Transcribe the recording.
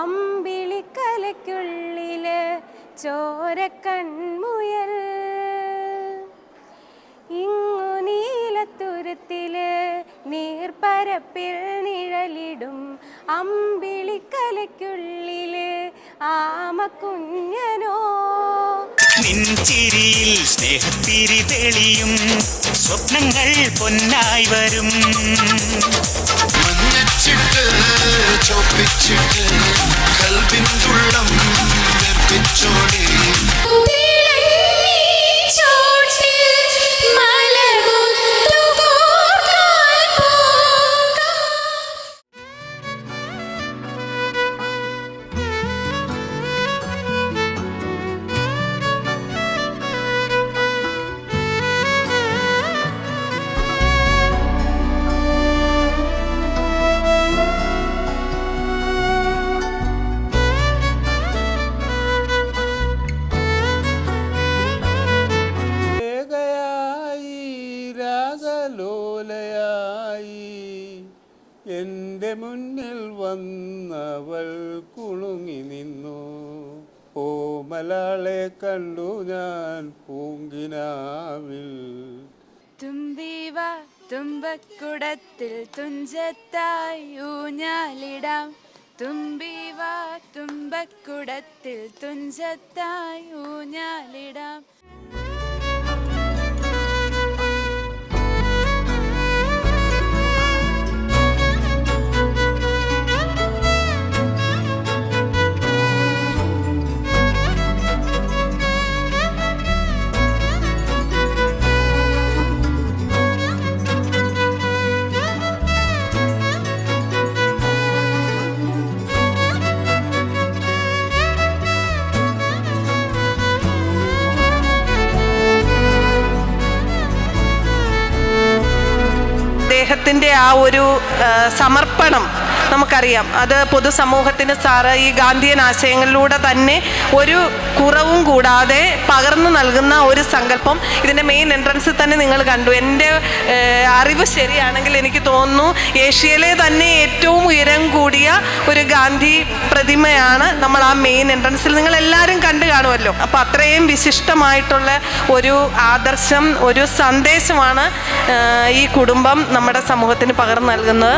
അമ്പിളിക്കലയ്ക്കുള്ളിൽ ചോരക്കൺമുയൽ. ഇങ്ങു നീലത്തുരുത്തിൽ നീർപ്പരപ്പിൽ നിഴലിടും അമ്പിളിക്കലയ്ക്കുള്ളിൽ ആമക്കുഞ്ഞനോ. നിൻചിരിയിൽ സ്നേഹത്തിരി തെളിയും സ്വപ്നങ്ങൾ പൊന്നായി വരും. ചോപ്പിച്ചിട്ട് കൽവിൻ തുള്ളം വെപ്പിച്ചോടി രാഗലോലയായി എന്റെ മുന്നിൽ വന്നവൾ കുണുങ്ങി നിന്നു. ഓമലാളെ കണ്ടു ഞാൻ പൂങ്കിനാവിൽ. തുമ്പിവ തുമ്പക്കുടത്തിൽ തുഞ്ചത്തായി ഊഞ്ഞാലിടാം തുമ്പിവ തുമ്പക്കുടത്തിൽ തുഞ്ചത്തായി ഊഞ്ഞാലിടാം അദ്ദേഹത്തിന്റെ ആ ഒരു സമർപ്പണം നമുക്കറിയാം. അത് പൊതുസമൂഹത്തിന് സാറ് ഈ ഗാന്ധിയൻ ആശയങ്ങളിലൂടെ തന്നെ ഒരു കുറവും കൂടാതെ പകർന്നു നൽകുന്ന ഒരു സങ്കല്പം ഇതിന്റെ മെയിൻ എൻട്രൻസിൽ തന്നെ നിങ്ങൾ കണ്ടു. എന്റെ അറിവ് ശരിയാണെങ്കിൽ എനിക്ക് തോന്നുന്നു ഏഷ്യയിലെ തന്നെ ഏറ്റവും ഉയരം കൂടിയ ഒരു ഗാന്ധി പ്രതിമയാണ് നമ്മൾ ആ മെയിൻ എൻട്രൻസിൽ നിങ്ങൾ എല്ലാവരും കണ്ടു കാണുമല്ലോ. അപ്പോൾ അത്രയും വിശിഷ്ടമായിട്ടുള്ള ഒരു ആദർശം ഒരു സന്ദേശമാണ് ഈ കുടുംബം നമ്മുടെ സമൂഹത്തിന് പകർന്നു നൽകുന്നത്.